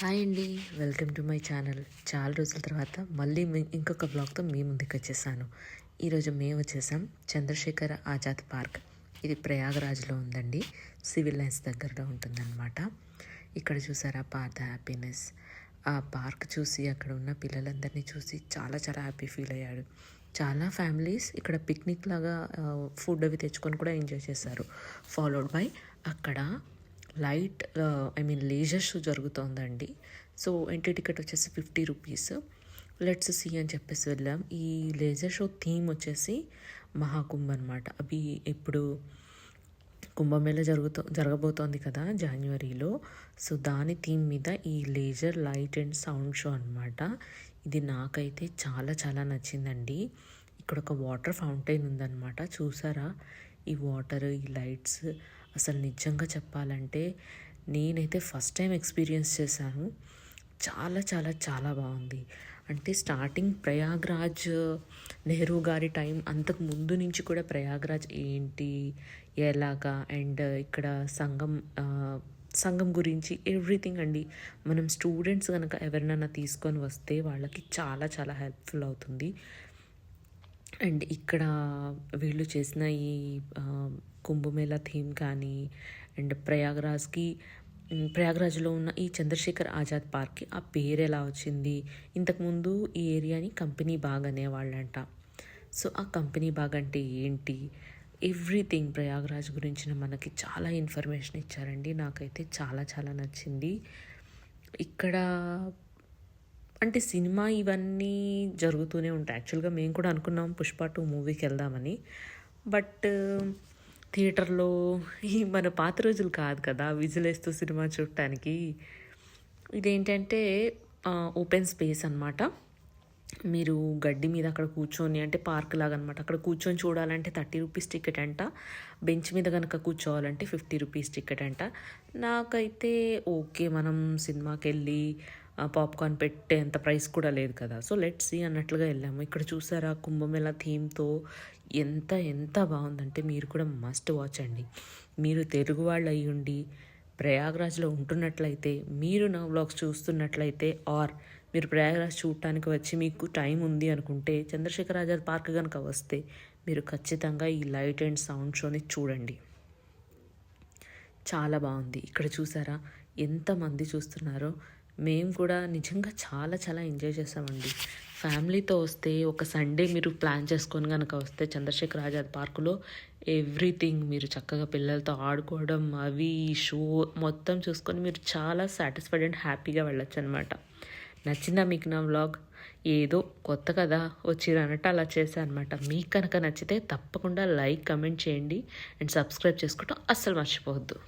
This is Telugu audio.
హాయ్ అండి. Welcome to my channel. చాలా రోజుల తర్వాత మళ్ళీ ఇంకొక బ్లాగ్తో మీ ముందుకు వచ్చేసాను. ఈరోజు మేము వచ్చేసాం చంద్రశేఖర్ ఆజాద్ పార్క్. ఇది ప్రయాగరాజ్లో ఉందండి. సివిల్ లైన్స్ దగ్గరలో ఉంటుందన్నమాట. ఇక్కడ చూసారా పాత హ్యాపీనెస్. ఆ పార్క్ చూసి అక్కడ ఉన్న పిల్లలందరినీ చూసి చాలా చాలా హ్యాపీ ఫీల్ అయ్యాడు. చాలా ఫ్యామిలీస్ ఇక్కడ పిక్నిక్ లాగా ఫుడ్ అవి తెచ్చుకొని కూడా ఎంజాయ్ చేశారు. ఫాలోడ్ బై అక్కడ light I mean laser show జరుగుతోందండి. So entry ticket వచ్చేసి ఫిఫ్టీ రూపీస్. లెట్స్ సీ అని చెప్పేసి వెళ్ళాం. ఈ లేజర్ షో థీమ్ వచ్చేసి మహాకుంభ అనమాట అవి ఇప్పుడు కుంభమేళ జరుగుతూ జరగబోతోంది కదా జనవరిలో సో దాని థీమ్ మీద ఈ laser light and sound show అనమాట ఇది నాకైతే చాలా చాలా నచ్చిందండి. ఇక్కడ ఒక వాటర్ ఫౌంటైన్ ఉందన్నమాట. చూసారా? ఈ వాటర్ ఈ లైట్స్ అసలు నిజంగా చెప్పాలంటే నేనైతే ఫస్ట్ టైం ఎక్స్పీరియన్స్ చేశాను. చాలా చాలా చాలా బాగుంది. అంటే స్టార్టింగ్ ప్రయాగ్రాజ్ నెహ్రూ గారి టైం అంతకు ముందు నుంచి కూడా ప్రయాగ్రాజ్ ఏంటి ఎలాగా అండ్ ఇక్కడ సంఘం సంఘం గురించి ఎవ్రీథింగ్ అండి. మనం స్టూడెంట్స్ కనుక ఎవరినైనా తీసుకొని వస్తే వాళ్ళకి చాలా చాలా హెల్ప్ఫుల్ అవుతుంది. అండ్ ఇక్కడ వీళ్ళు చేసిన ఈ కుంభమేళ థీమ్ కానీ అండ్ ప్రయాగ్రాజ్కి ప్రయాగరాజ్లో ఉన్న ఈ చంద్రశేఖర్ ఆజాద్ పార్క్కి ఆ పేరు ఎలా వచ్చింది? ఇంతకుముందు ఈ ఏరియాని కంపెనీ బాగ్ అనేవాళ్ళంట. సో ఆ కంపెనీ బాగ్ అంటే ఏంటి? ఎవ్రీథింగ్ ప్రయాగరాజ్ గురించిన మనకి చాలా ఇన్ఫర్మేషన్ ఇచ్చారండి. నాకైతే చాలా చాలా నచ్చింది. ఇక్కడ అంటే సినిమా ఇవన్నీ జరుగుతూనే ఉంటాయి. యాక్చువల్గా మేము కూడా అనుకున్నాం పుష్ప టూ మూవీకి వెళ్దామని. బట్ థియేటర్లో ఈ మన పాత రోజులు కాదు కదా విజిలేస్తూ సినిమా చూడటానికి. ఇదేంటంటే ఓపెన్ స్పేస్ అనమాట మీరు గడ్డి మీద అక్కడ కూర్చొని అంటే పార్క్ లాగా అనమాట అక్కడ కూర్చొని చూడాలంటే థర్టీ రూపీస్ టికెట్ అంట. బెంచ్ మీద కనుక కూర్చోవాలంటే ఫిఫ్టీ రూపీస్ టికెట్ అంట. నాకైతే ఓకే మనం సినిమాకి వెళ్ళి పాప్కార్న్ పెట్టేంత ప్రైస్ కూడా లేదు కదా. సో లెట్ సీ అన్నట్లుగా వెళ్ళాము. ఇక్కడ చూసారా కుంభమేళ థీమ్తో ఎంత ఎంత బాగుందంటే మీరు కూడా మస్ట్ వాచ్ అండి. మీరు తెలుగు వాళ్ళు అయ్యి ఉండి ప్రయాగ్రాజ్లో ఉంటున్నట్లయితే మీరు నా బ్లాగ్స్ చూస్తున్నట్లయితే ఆర్ మీరు ప్రయాగ్రాజ్ చూడటానికి వచ్చి మీకు టైం ఉంది అనుకుంటే చంద్రశేఖర్ ఆజాద్ పార్క్ కనుక వస్తే మీరు ఖచ్చితంగా ఈ లైట్ అండ్ సౌండ్ షోని చూడండి. చాలా బాగుంది. ఇక్కడ చూసారా? ఎంతమంది చూస్తున్నారో? మేము కూడా నిజంగా చాలా చాలా ఎంజాయ్ చేసామండి ఫ్యామిలీతో వస్తే ఒక సండే మీరు ప్లాన్ చేసుకొని కనుక వస్తే చంద్రశేఖర్ ఆజాద్ పార్కులో ఎవ్రీథింగ్ మీరు చక్కగా పిల్లలతో ఆడుకోవడం అవి షో మొత్తం చూసుకొని మీరు చాలా సాటిస్ఫైడ్ అండ్ హ్యాపీగా వెళ్ళొచ్చు అనమాట నచ్చిందా మీకు నా వ్లాగ్ ఏదో కొత్త కదా వచ్చిరు అలా చేశాను అనమాట మీకు కనుక నచ్చితే తప్పకుండా లైక్ కమెంట్ చేయండి. అండ్ సబ్స్క్రైబ్ చేసుకోవటం అస్సలు మర్చిపోవద్దు.